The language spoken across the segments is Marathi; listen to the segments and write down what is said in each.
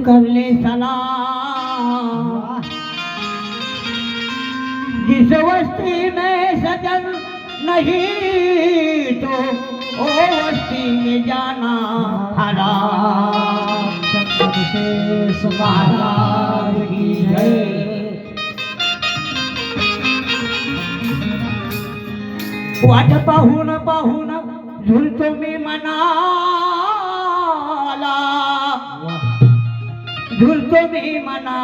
करले सला जिस वस्ती में सजन नहीं तो ओ वस्ती में जाना हरा. वाट पाहून पाहून झुलतो मी मना. झुलतो मी मनाला.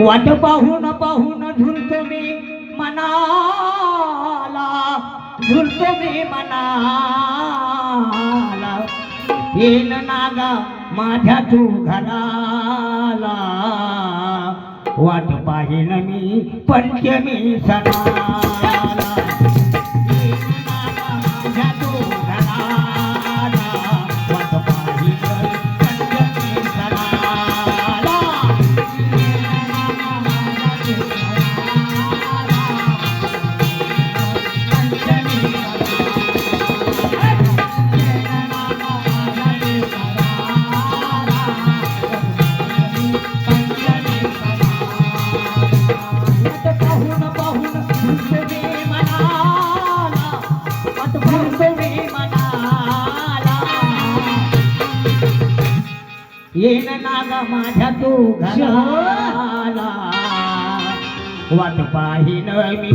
वाट पाहून पाहून झुलतो मी मनाला. झुलतो मी मनाला. येल नागा माझ्या तू घराला. वाट पाहिन मी पंचमी सणाला. येन नागा माझ्या तू घराला. वाट पाहिन मी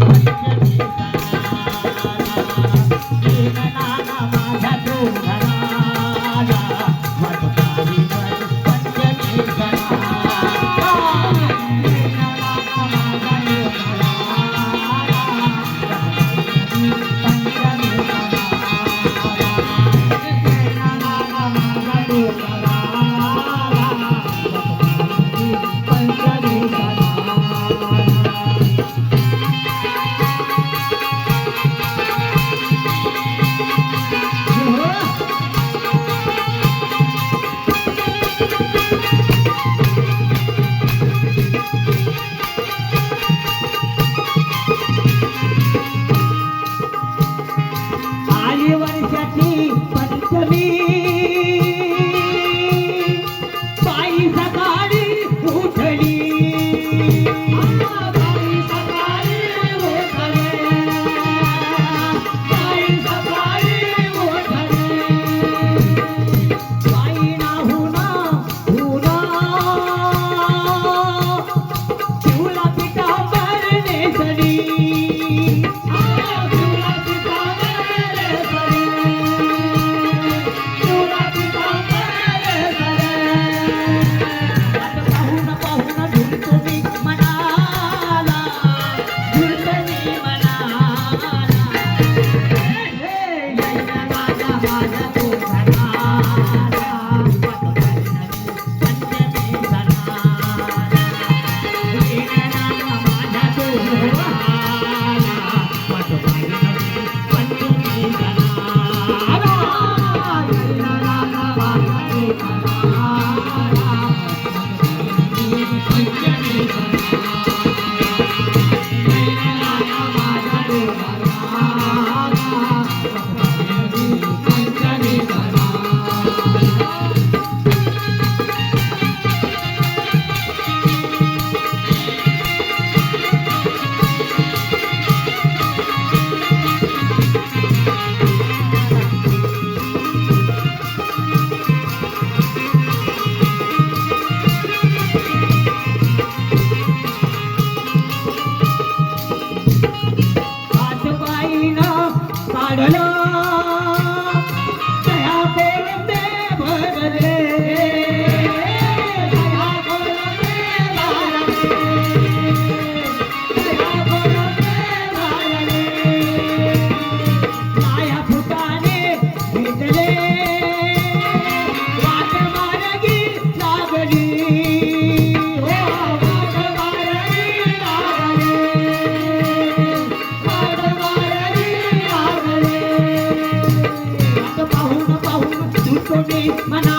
Maná.